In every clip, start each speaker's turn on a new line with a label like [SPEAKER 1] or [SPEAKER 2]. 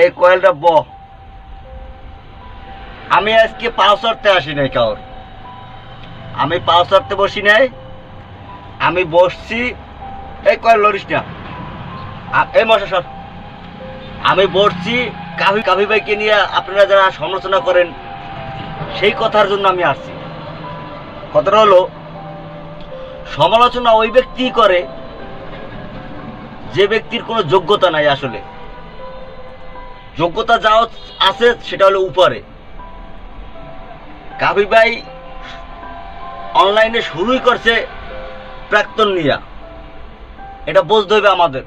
[SPEAKER 1] এই কয়েলটা ব। আমি আজকে পাও চড়তে আসি নাই কাউর। আমি পাও চড়তে বসি নাই। আমি বসছি। এই কয়েল লরিস না। এই মশা সর। আমি বসছি কাভি কাভি ভাইকে নিয়ে আপনারা যারা সমালোচনা করেন, সেই কথার জন্য আমি আসছি। কথাটা হলো, সমালোচনা ওই ব্যক্তি করে, যে ব্যক্তির কোনো যোগ্যতা নাই আসলে। যোগ্যতা যা আছে সেটা হলো উপরে। কাবি ভাই অনলাইনে শুরুই করছে প্রাক্তন নিয়া। এটা বুঝতে হবে আমাদের।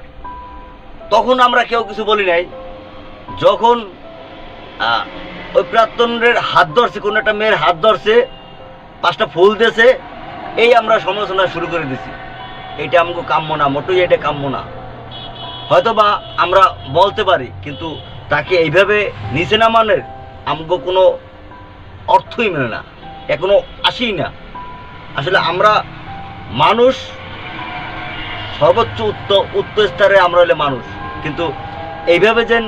[SPEAKER 1] তখন আমরা কেউ কিছু বলি নাই। যখন ওই প্রাক্তনের হাত ধরছে, কোনো একটা মেয়ের হাত ধরছে, পাঁচটা ফুল দিয়েছে, এই আমরা সমালোচনা শুরু করে দিছি। এটা আমাকে কাম্য না, মোটেই এটা কাম্য না। হয়তো বা আমরা বলতে পারি, কিন্তু তাকে এইভাবে নিচে নামানোর আমাকে কোনো অর্থই মেলে না। এখনও আসেই না। আসলে আমরা মানুষ, সর্বোচ্চ উচ্চ উচ্চ স্তরে আমরা হলে মানুষ। কিন্তু এইভাবে যেন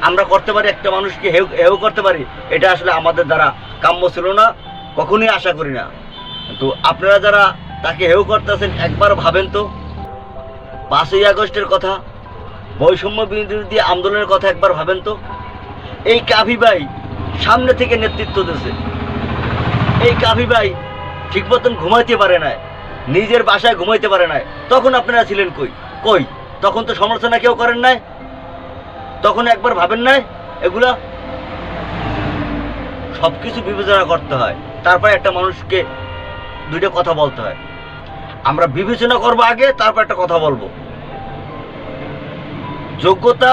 [SPEAKER 1] আমরা করতে পারি, একটা মানুষকে হেউ হেউ করতে পারি, এটা আসলে আমাদের দ্বারা কাম্য ছিল না, কখনোই আশা করি না। কিন্তু আপনারা যারা তাকে হেউ করতেছেন, একবার ভাবেন তো। পাঁচই আগস্টের কথা বৈষম্য বিরোধী আন্দোলনের কথা একবার ভাবেন তো? এই কাভি ভাই সামনে থেকে নেতৃত্ব দিয়েছে। এই কাভি ভাই ঠিক মতন ঘুমাইতে পারে না নিজের বাসায় ঘুমাইতে পারে না তখন আপনারা ছিলেন কই? কই? তখন তো সমালোচনা কেউ করেন নাই? তখন একবার ভাবেন নাই? এগুলা? সব কিছু বিবেচনা করতে হয়। তারপরে একটা মানুষকে দুইটা কথা বলতে হয়। আমরা বিবেচনা করব আগে, তারপর একটা কথা বলব। যোগ্যতা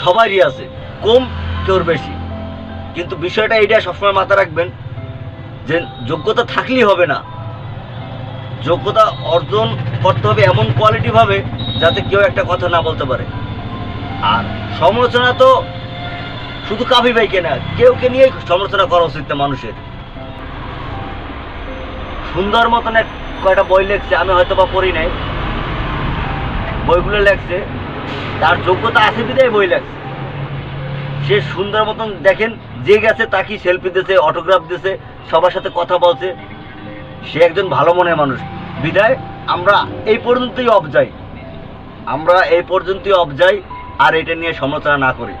[SPEAKER 1] সবারই আছে, কম কেউর বেশি। কিন্তু বিষয়টা এইটা সবসময় মাথায় রাখবেন যে যোগ্যতা থাকলেই হবে না। যোগ্যতা অর্জন করতে হবে এমন কোয়ালিটি ভাবে যাতে কেউ একটা কথা না বলতে পারে। আর সমালোচনা তো শুধু কাফি ভাইকে না, কেউকে নিয়েই সমালোচনা করা উচিত না মানুষের। সুন্দর মতন এক কয়টা বই লেখছে, আমি হয়তো বা পড়ি নাই। বইগুলো লেখছে তার যোগ্যতা আছে বিদায় বই লেখছে। সে সুন্দর মতন দেখেন, যে গেছে তাকে সেলফি দিয়েছে অটোগ্রাফ দিয়েছে সবার সাথে কথা বলছে। সে একজন ভালো মনের মানুষ। বিদায় আমরা এই পর্যন্তই অফ যাই আমরা এই পর্যন্তই অফ যাই আর এটা নিয়ে সমালোচনা না করি।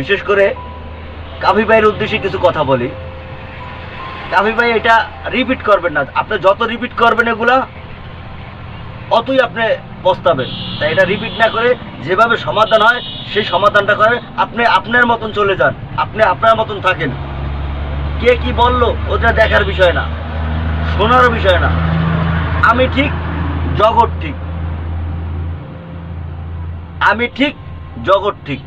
[SPEAKER 1] বিশেষ করে কাফি ভাইয়ের উদ্দেশ্যে কিছু কথা বলি। কাফি ভাই এটা রিপিট করবেন না। আপনি যত রিপিট করবেন এগুলা, অতই আপনি পস্তাবেন। তাই এটা রিপিট না করে যেভাবে সমাধান হয়, সেই সমাধানটা করে আপনি আপনার মতন চলে যান। আপনি আপনার মতন থাকেন। কে কি বলল, ওটা দেখার বিষয় না। শোনার বিষয় না। আমি ঠিক, জগৎ ঠিক। আমি ঠিক, জগৎ ঠিক।